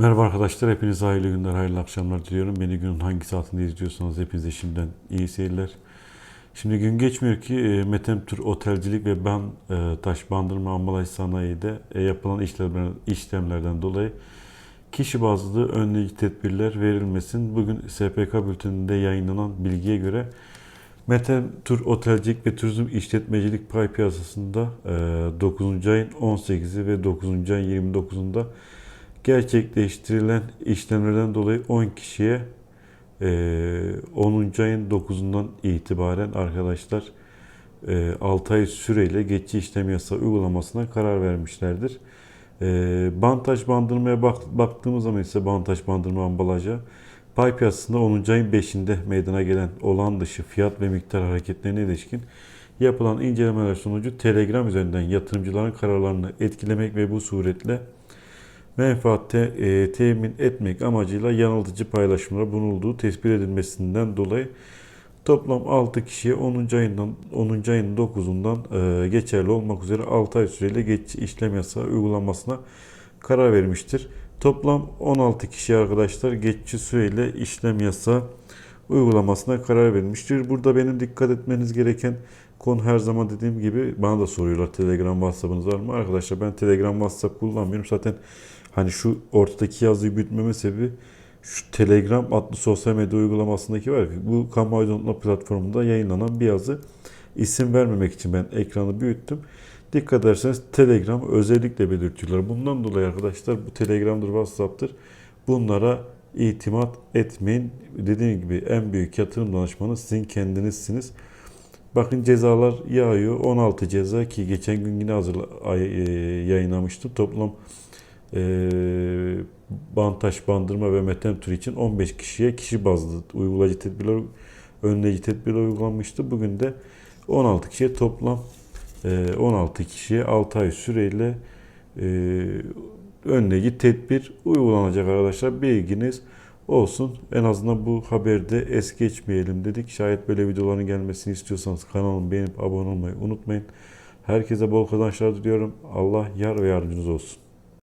Merhaba arkadaşlar, hepinize hayırlı günler, hayırlı akşamlar diliyorum. Beni günün hangi saatinde izliyorsanız hepinize şimdiden iyi seyirler. Şimdi gün geçmiyor ki e, Metem Tür Otelcilik ve Ben e, Taş Bandırma Ambalaj Sanayi'de e, yapılan işlemler, işlemlerden dolayı kişi bazlı önleyici tedbirler verilmesin. Bugün SPK bülteninde yayınlanan bilgiye göre Metem Tur Otelcilik ve Turizm İşletmecilik Pay Piyasası'nda e, 9. ayın 18'i ve 9. ayın 29'unda gerçekleştirilen işlemlerden dolayı 10 kişiye e, 10. ayın 9'undan itibaren arkadaşlar e, 6 ay süreyle geçici işlem yasağı uygulamasına karar vermişlerdir. E, bantaj bandırmaya bak, baktığımız zaman ise bantaj bandırma ambalaja pay piyasasında 10. ayın 5'inde meydana gelen olan dışı fiyat ve miktar hareketlerine ilişkin yapılan incelemeler sonucu Telegram üzerinden yatırımcıların kararlarını etkilemek ve bu suretle menfaat te, e, temin etmek amacıyla yanıltıcı paylaşımlara bulunulduğu tespit edilmesinden dolayı toplam 6 kişiye 10. ayından 10. ayın 9'undan e, geçerli olmak üzere 6 ay süreyle geç işlem yasağı uygulanmasına karar vermiştir. Toplam 16 kişi arkadaşlar geçici süreyle işlem yasağı uygulamasına karar vermiştir. Burada benim dikkat etmeniz gereken konu her zaman dediğim gibi bana da soruyorlar Telegram WhatsApp'ınız var mı? Arkadaşlar ben Telegram WhatsApp kullanmıyorum. Zaten hani şu ortadaki yazıyı büyütmeme sebebi şu Telegram adlı sosyal medya uygulamasındaki var ki bu aydınlatma platformunda yayınlanan bir yazı isim vermemek için ben ekranı büyüttüm. Dikkat ederseniz Telegram özellikle belirtiyorlar. Bundan dolayı arkadaşlar bu Telegram'dır, WhatsApp'tır. Bunlara itimat etmeyin. Dediğim gibi en büyük yatırım danışmanı sizin kendinizsiniz. Bakın cezalar yağıyor. 16 ceza ki geçen gün yine hazır yayınlamıştım. Toplam e, bantaj, bandırma ve metem türü için 15 kişiye kişi bazlı uygulayıcı tedbirler, önleyici tedbirler uygulanmıştı. Bugün de 16 kişiye toplam e, 16 kişiye 6 ay süreyle e, önleyici tedbir uygulanacak arkadaşlar. Bilginiz olsun. En azından bu haberde es geçmeyelim dedik. Şayet böyle videoların gelmesini istiyorsanız kanalımı beğenip abone olmayı unutmayın. Herkese bol kazançlar diliyorum. Allah yar ve yardımcınız olsun.